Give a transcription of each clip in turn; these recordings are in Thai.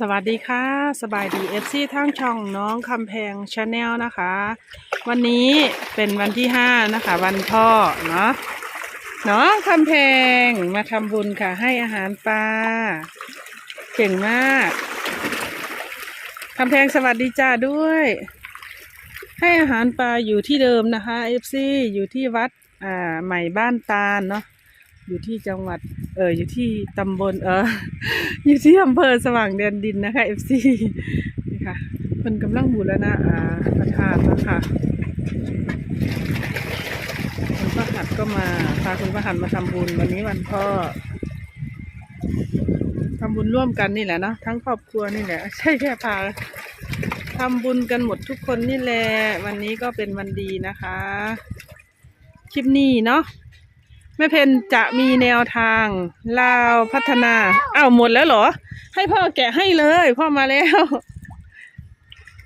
สวัสดีค่ะ สบายดีเอฟซีทั้งช่องน้องคำแพงชาแนลนะคะ วันนี้เป็นวันที่ห้านะคะ วันพ่อเนาะน้องคำแพงมาทำบุญค่ะ ให้อาหารปลาเก่งมากคำแพงสวัสดีจ้าด้วย ให้อาหารปลาอยู่ที่เดิมนะคะเอฟซีอยู่ที่วัดอ่าใหม่บ้านตาลเนาะ อยู่ที่จังหวัด เอออยู่ที่ตำบลเอออยู่ที่อำเภอสว่างแดนดินนะคะ FC นี่ค่ะเพิ่นกำลังบูรณะอ่าพระธาตุนะคะคุณพระหัตถ์ก็มาพาคุณพระหัตถ์มาทำบุญวันนี้วันพ่อทำบุญร่วมกันนี่แหละเนาะทั้งครอบครัวนี่แหละใช่แค่พาทำบุญกันหมดทุกคนนี่แหละวันนี้ก็เป็นวันดีนะคะ คลิปนี้เนาะ แม่เพนจะมีแนวทางลาวพัฒนาอ้าวหมดแล้วเหรอ ให้พ่อแกะให้เลย พ่อมาแล้ว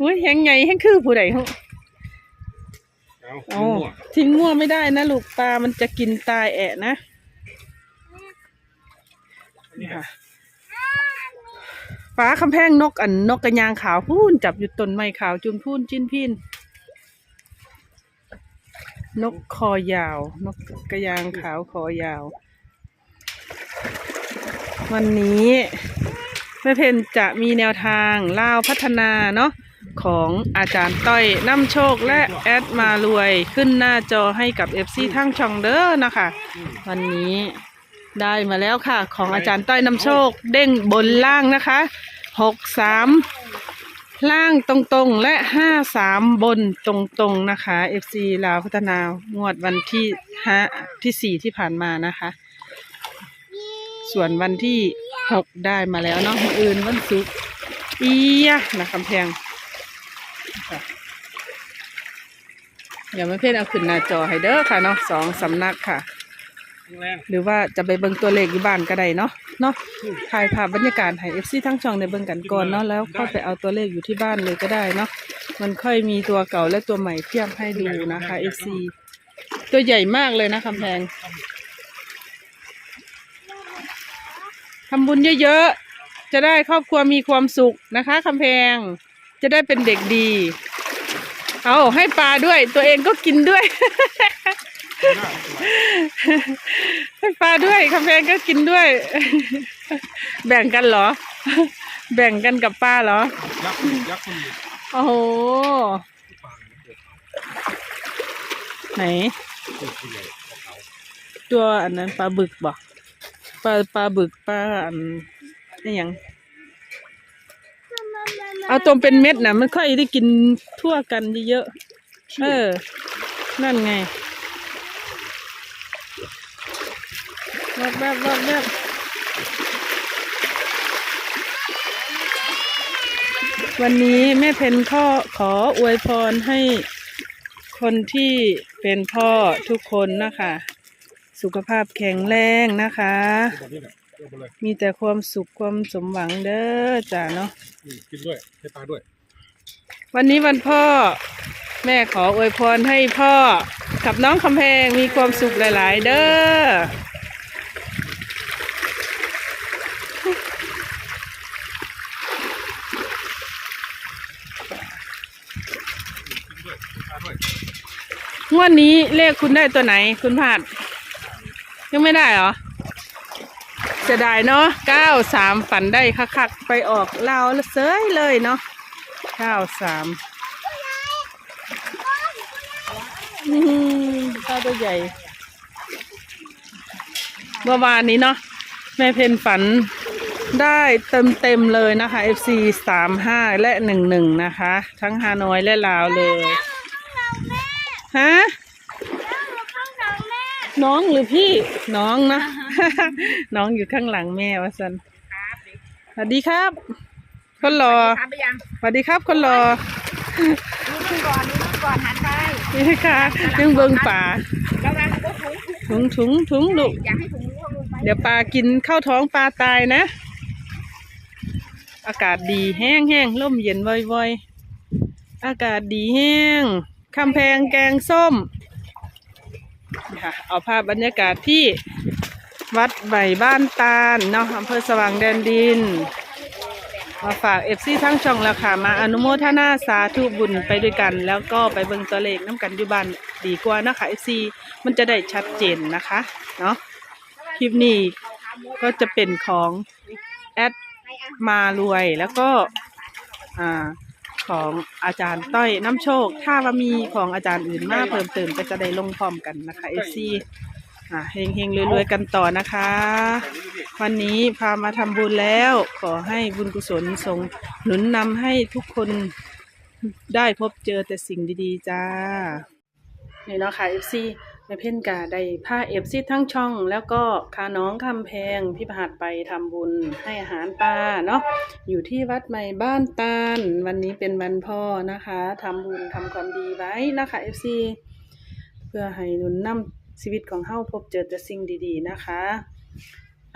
อุ้ยแหงไงแหงคือผู้ใดเขาเอาเอามั่วทิ้งมั่วไม่ได้นะลูกปลามันจะกินตายแอะนะนี่ค่ะฟ้าคำแพงนกอันนกกระยางขาวพูนจับอยู่ต้นไม้ขาวจุนพูนจิ้นพิน นกคอยาว นกกระยางขาวคอยาว วันนี้แม่เพนจะมีแนวทางล่าวพัฒนาเนาะของอาจารย์ต้อยน้ำโชคและแอดมารวยขึ้นหน้าจอให้กับ FC ทั้งช่องเด้อนะคะ วันนี้ได้มาแล้วค่ะ ของอาจารย์ต้อยน้ำโชคเด้งบนล่างนะคะหกสาม ล่างตรงๆและห้าสามบนตรงๆนะคะ FC ลาวพัฒนางวดวันที่ห้าที่สี่ที่ผ่านมานะคะ ส่วนวันที่หกได้มาแล้วเนาะมืออื่นวันศุกร์อียะนะคำแพงเดี๋ยวม่เพชรเอาขึ้นหน้าจอให้เด้อค่ะเนาะสองสำนักค่ะ หรือว่าจะไปเบิ่งตัวเลขอยู่บ้านก็ได้เนาะเนาะถ่ายภาพบรรยากาศให้เอฟซีทั้งช่องในเบิ่งกันก่อนเนาะแล้วค่อยไปเอาตัวเลขอยู่ที่บ้านเลยก็ได้เนาะมันค่อยมีตัวเก่าและตัวใหม่เทียบให้ดูนะคะเอฟซีตัวใหญ่มากเลยนะคำแพงทำบุญเยอะๆ จะได้ครอบครัวมีความสุขนะคะคำแพง จะได้เป็นเด็กดี เอาให้ปลาด้วย ตัวเองก็กินด้วย ให้ปลาด้วยคำแพงก็กินด้วย แบ่งกันเหรอ แบ่งกันกับป้าเหรอ ยักษ์คนยักษ์คนนี้โอ้โห ไหน ตัวใหญ่ของเขาตัวอันนั้นปลาบึกบ่ปลาปลาบึกปลาอันนี่ยัง เอาตัวเป็นเม็ดนะมันค่อยได้กินทั่วกันเยอะๆเออ นั่นไงแว บแวบแวบแวบวันนี้แม่เพนข้อขออวยพรให้คนที่เป็นพ่อทุกคนนะคะ สุขภาพแข็งแรงนะคะตัวนี้แหละตัวไปเลยมีแต่ความสุขความสมหวังเด้อจ้าเนาะอืมกินด้วยให้ปลาด้วย วันนี้วันพ่อ แม่ขออวยพรให้พ่อกับน้องคำแพงมีความสุขหลาย ๆ เด้อ กินด้วยให้ปลาด้วย งวดนี้เลขคุณได้ตัวไหน คุณพาด ยังไม่ได้เหรอเสียดายเนาะเก้าสามฝันได้คักๆไปออกเล่าวเซยเลยเนาะเก้าสามปลาตัวใหญ่เมื่อวานนี้เนาะแม่เพนฝันได้เต็มเต็มเลยนะคะ FC สามห้าและหนึ่งหนึ่งนะคะ ทั้งฮานอยและลาวเลย ฮะน้องหรือพี่น้องนะ น้องอยู่ข้างหลังแม่วะสันสวัสดีครับ คนรอทำไปยังสวัสดีครับคนรอดูนู่นก่อนดูนู่นก่อนหันไปนี่ค่ะยังเบิงป่าระวังก็ถุงถุงถุงถุงถุงลูกอย่าให้ถุงร่วงลงไปเดี๋ยวปลากินเข้าท้องปลาตายนะ อากาศดีแห้งแห้งร่มเย็นว่อยๆอากาศดีแห้ง คำแพงแกงส้มค่ะเอาภาพบรรยากาศที่วัดใบบ้านตาลเนาะอำเภอสว่างแดนดิน มาฝากเอฟซีทั้งช่องแล้วค่ะ มาอนุโมทนาสาธุบุญไปด้วยกัน แล้วก็ไปเบิ่งตัวเลขน้ำกันอยู่บ้านดีกว่านะคะเอฟซีมันจะได้ชัดเจนนะคะ เนาะคลิปนี้ก็จะเป็นของแอดมารวยแล้วก็ อ่า ของอาจารย์ต้อยน้ำโชค ถ้าว่ามีของอาจารย์อื่นมาเพิ่มเติมก็จะได้ลงพร้อมกันนะคะเอซีอ่าเฮงเฮงๆรวยๆกันต่อนะคะ วันนี้พามาทำบุญแล้ว ขอให้บุญกุศลส่งหนุนนำให้ทุกคนได้พบเจอแต่สิ่งดีๆจ้านี่เนาะค่ะ FC แม่เพ่นกาได้พา FC ทั้งช่อง แล้วก็คาน้องคำแพงพี่ผาดไปทำบุญให้อาหารปลาเนาะอยู่ที่วัดใหม่บ้านตาล วันนี้เป็นวันพ่อนะคะทำบุญทำความดีไว้นะคะ FC เพื่อให้หนุนนำชีวิตของเฮาพบเจอแต่สิ่งดีๆนะคะ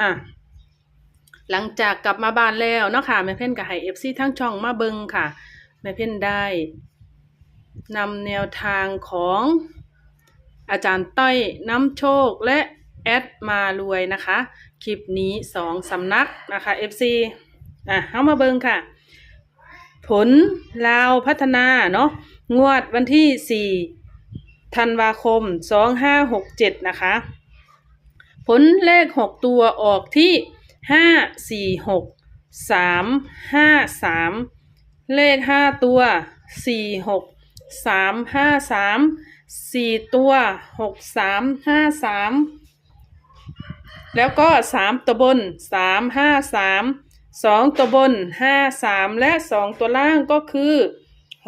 อะหลังจากกลับมาบ้านแล้วเนาะค่ะแม่เพ่นกับไฮเอฟซีทั้งช่องมาเบิงค่ะแม่เพ่นได้นำแนวทางของ อาจารย์ต้อยน้ำโชคและแอดมารวยนะคะ คลิปนี้สองสำนักนะคะ FC อะเข้ามาเบิงค่ะ ผลลาวพัฒนาเนาะงวดวันที่ 4 ธันวาคม 2567 นะคะ ผลเลขหกตัวออกที่ห้าสี่หกสามห้าสามเลขห้าตัวสี่หกสามห้า สี่ตัวหกสามห้าสามแล้วก็สามตัวบนสามห้าสามสองตัวบนห้าสามและสองตัวล่างก็คือ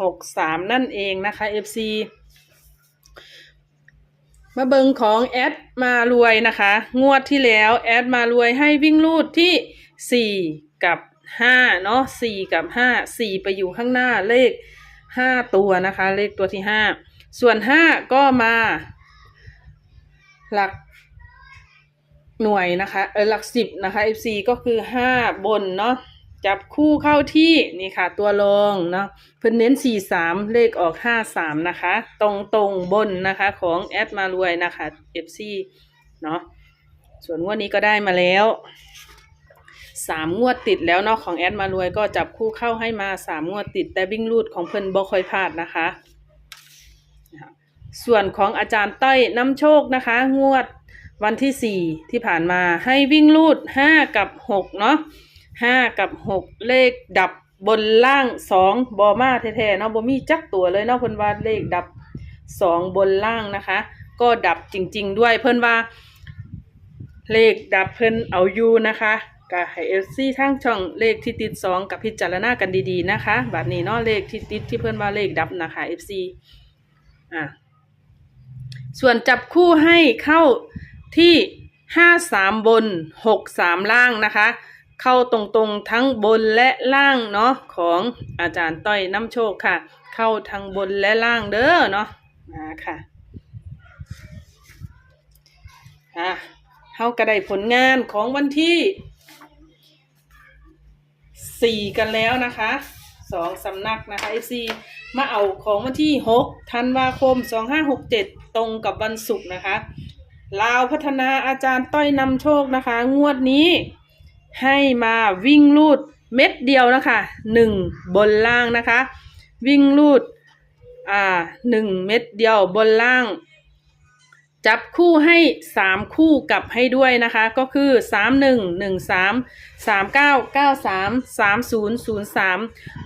หกสามนั่นเองนะคะ FC มาเบิงของแอดมารวยนะคะ งวดที่แล้วแอดมารวยให้วิ่งลูดที่4กับ5เนาะ4กับ5 4ไปอยู่ข้างหน้าเลข5ตัวนะคะ เลขตัวที่5 ส่วน5ก็มา หลักหน่วยนะคะเออหลักสิบนะคะ FC ก็คือ5บนเนาะจับคู่เข้าที่นี่ค่ะ ตัวรองเนาะเพิ่นเน้น4 3เลขออก5 3นะคะ ตรงตรงบนนะคะของแอดมารวยนะคะ FC เนาะส่วนงวดนี้ก็ได้มาแล้วสามงวดติดแล้วเนาะของแอดมารวยก็จับคู่เข้าให้มาสามงวดติดแต่วิ่งรูดของเพิ่นบ่ค่อยพลาดนะคะ ส่วนของอาจารย์ต้อยน้ำโชคนะคะ งวดวันที่สี่ที่ผ่านมาให้วิ่งรูดห้ากับหกเนาะห้ากับหกเลขดับบนล่างสองบอมาแท้ๆเนาะบอมีจักตัวเลยเนาะเพิ่นว่าเลขดับสองบนล่างนะคะ ก็ดับจริง ๆ ด้วยเพิ่นว่า เลขดับเพิ่นเอาอยู่นะคะก็ให้เอฟซีทั้งช่องเลขที่ติดสองกับพิจารณากันดีๆนะคะ แบัดนี้เนาะเลขที่ติดที่เพิ่นว่าเลขดับนะคะเอฟซีอะ ส่วนจับคู่ให้เข้าที่ห้าสามบนหกสามล่างนะคะ เข้าตรงๆทั้งบนและล่างเนาะของอาจารย์ต้อยน้ำโชคค่ะ เข้าทั้งบนและล่างเด้อเนาะมาค่ะอะเฮาก็ได้ผลงานของวันที่สี่กันแล้วนะคะ สองสำนักนะคะ FC มาเอาของวันที่หกธันวาคมสองห้าหกเจ็ดตรงกับวันศุกร์นะคะลาวพัฒนาอาจารย์ต้อยนำโชคนะคะ งวดนี้ให้มาวิ่งลูดเม็ดเดียวนะคะหนึ่งบนล่างนะคะ วิ่งลูดอ่าหนึ่งเม็ดเดียวบนล่าง จับคู่ให้สามคู่กลับให้ด้วยนะคะ ก็คือสามหนึ่งหนึ่งสามสามเก้าเก้าสามสามศูนย์ศูนย์สาม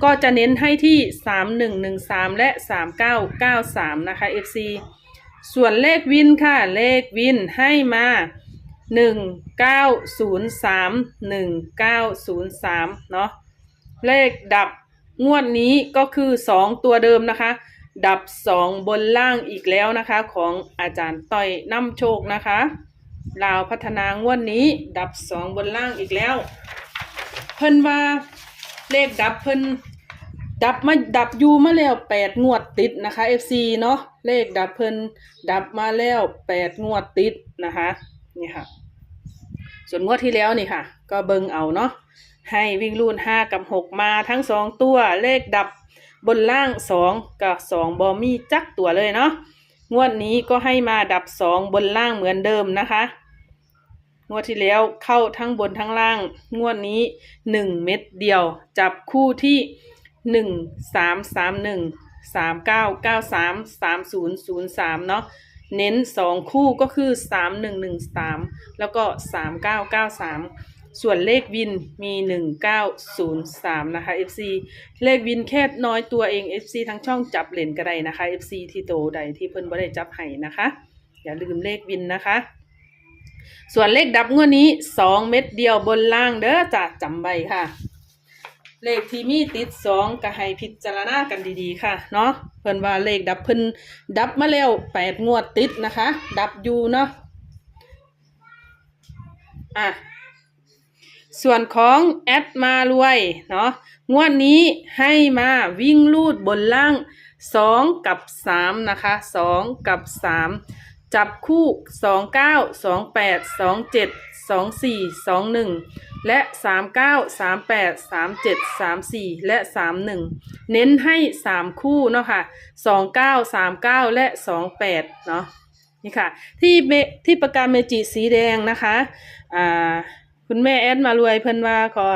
ก็จะเน้นให้ที่สามหนึ่งหนึ่งสามและสามเก้าเก้าสามนะคะ FC ส่วนเลขวินค่ะ เลขวินให้มาหนึ่งเก้าศูนย์สามหนึ่งเก้าศูนย์สามเนาะเลขดับงวดนี้ก็คือสองตัวเดิมนะคะ ดับสองบนล่างอีกแล้วนะคะ ของอาจารย์ต้อยน้ำโชคนะคะลาวพัฒนางวดนี้ ดับสองบนล่างอีกแล้ว เพิ่นว่าเลขดับเพิ่นดับมาดับอยูมาแล้วแปดงวดติดนะคะ FC เนาะเลขดับเพิ่นดับมาแล้วแปดงวดติดนะคะนี่ค่ะ ส่วนงวดที่แล้วนี่ค่ะ ก็เบิงเอาเนาะให้วิ่งรูนห้ากับหกมาทั้งสองตัวเลขดับ บนล่างสองกับสองบอมีจักตัวเลยเนาะงวดนี้ก็ให้มาดับสองบนล่างเหมือนเดิมนะคะ งวดที่แล้วเข้าทั้งบนทั้งล่าง งวดนี้หนึ่งเม็ดเดียว จับคู่ที่หนึ่งสามสามหนึ่งสามเก้าเก้าสามสามศูนย์ศูนย์สามเนาะเน้นสองคู่ก็คือสามหนึ่งหนึ่งสามแล้วก็สามเก้าเก้าสาม ส่วนเลขวินมีหนึ่งเก้าศูนย์สามนะคะ FC เลขวินแค่น้อยตัวเอง FC ทั้งช่องจับเหรียญก็ได้นะคะ FC ที่โตใดที่เพิ่นบ่ได้จับให้นะคะ อย่าลืมเลขวินนะคะ ส่วนเลขดับงวดนี้สองเม็ดเดียวบนล่างเด้อจ้ะจำไว้ค่ะ เลขที่มีติดสองก็ให้พิจารณากันดีๆค่ะเนาะเพิ่นว่าเลขดับเพิ่นดับมาแล้วแปดงวดติดนะคะ ดับอยู่เนาะอะ ส่วนของแอดมารวยเนาะงวดนี้ให้มาวิ่งลูดบนล่างสองกับสามนะคะสองกับสามจับคู่สองเก้าสองแปดสองเจ็ดสองสี่สองหนึ่งและสามเก้าสามแปดสามเจ็ดสามสี่และสามหนึ่งเน้นให้สามคู่เนาะค่ะสองเก้าสามเก้าและสองแปดเนาะนี่ค่ะ ที่เมที่ประการเมจิสีแดงนะคะอ่า คุณแม่แอดมารวยเพิ่นว่าขอ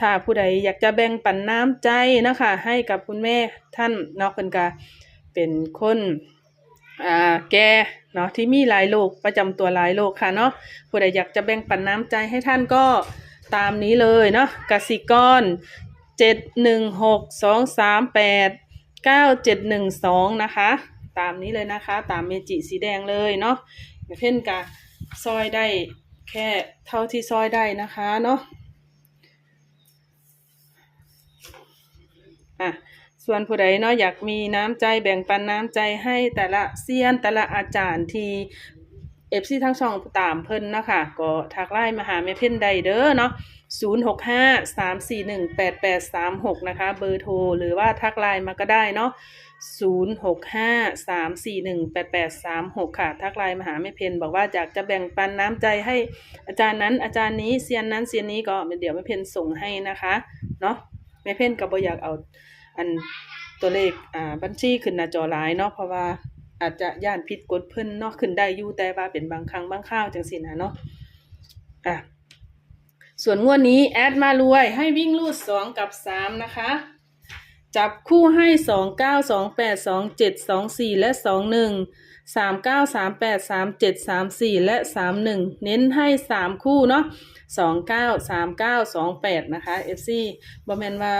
ถ้าผู้ใดอยากจะแบ่งปันน้ำใจนะคะ ให้กับคุณแม่ท่านเนาะเพิ่นก็เป็นคนอ่าแกเนาะที่มีหลายโรคประจำตัวหลายโรคค่ะเนาะผู้ใดอยากจะแบ่งปันน้ำใจให้ท่านก็ตามนี้เลยเนาะกสิกรเจ็ดหนึ่งหกสองสามแปดเก้าเจ็ดหนึ่งสองนะคะ ตามนี้เลยนะคะ ตามเมจิสีแดงเลยเนาะเพ่นกะซอยได้ แค่เท่าที่ซอยได้นะคะเนาะอะส่วนผู้ใดเนาะอยากมีน้ำใจแบ่งปันน้ำใจให้แต่ละเซียนแต่ละอาจารย์ที่เอฟซีทั้งช่องตามเพิ่นนะคะก็ทักไลน์มาหาแม่เพ่นใดเด้อเนาะ 0 6 5 3 4 1 8 8 3 6 นะคะ เบอร์โทร หรือว่าทักไลน์มาก็ได้เนาะ0 6 5 3 4 1 8 8 3 6 ค่ะ ทักไลน์มาหาแม่เพนบอกว่าอยากจะแบ่งปันน้ำใจให้อาจารย์นั้นอาจารย์นี้เซียนนั้นเซียนนี้ก็เดี๋ยวแม่เพนส่งให้นะคะเนาะแม่เพนก็บ่อยากเอาอันตัวเลขอ่าบัญชีขึ้นหน้าจอหลายเนาะเพราะว่าอาจจะย่านผิดกฎเพิ่นเนาะขึ้นได้อยู่แต่ว่าเป็นบางครั้งบางคราวจังซี่นะเนาะอะ ส่วนงวดนี้แอดมารวยให้วิ่งลูดสองกับสามนะคะ จับคู่ให้สองเก้าสองแปดสองเจ็ดสองสี่และสองหนึ่งสามเก้าสามแปดสามเจ็ดสามสี่และสามหนึ่งเน้นให้สามคู่เนาะสองเก้าสามเก้าสองแปดนะคะ FC บอมแมนว่า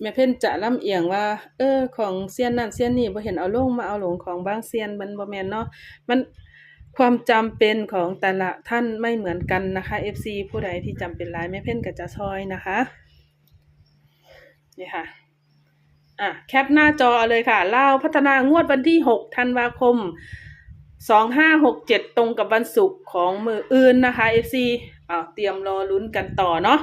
แม่เพ่นจะล่ำเอียงว่า เออ ของเซียนนั่นเซียนนี่บ่เห็นเอาลงมาเอาหลงของบางเซียนมันบ่แมนเนาะมัน ความจำเป็นของแต่ละท่านไม่เหมือนกันนะคะ FC ผู้ใดที่จำเป็นหลายแม่เพ่นก็จะซอยนะคะนี่ค่ะอะแคปหน้าจอเลยค่ะเล่าพัฒนางวดวันที่ 6 ธันวาคม 2567 ตรงกับวันศุกร์ของมืออื่นนะคะ FC อ่าเตรียมรอลุ้นกันต่อเนาะ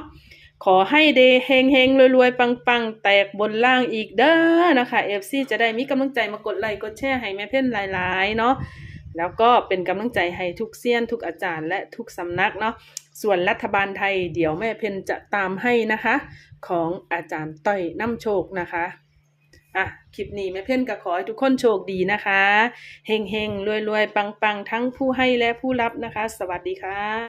ขอให้เดเฮงเฮงรวยๆ ปังๆ แตกบนล่างอีกเด้อนะคะเอฟซีจะได้มีกำลังใจมากดไลค์กดแชร์ให้แม่เพ่นหลายๆ เนาะ แล้วก็เป็นกำลังใจให้ทุกเซียน ทุกอาจารย์และทุกสำนักเนาะส่วนรัฐบาลไทยเดี๋ยวแม่เพนจะตามให้นะคะ ของอาจารย์ต้อยน้ำโชคนะคะอะคลิปนี้แม่เพนก็ขอให้ทุกคนโชคดีนะคะเฮงเฮงรวยรวยปังปังทั้งผู้ให้และผู้รับนะคะ สวัสดีค่ะ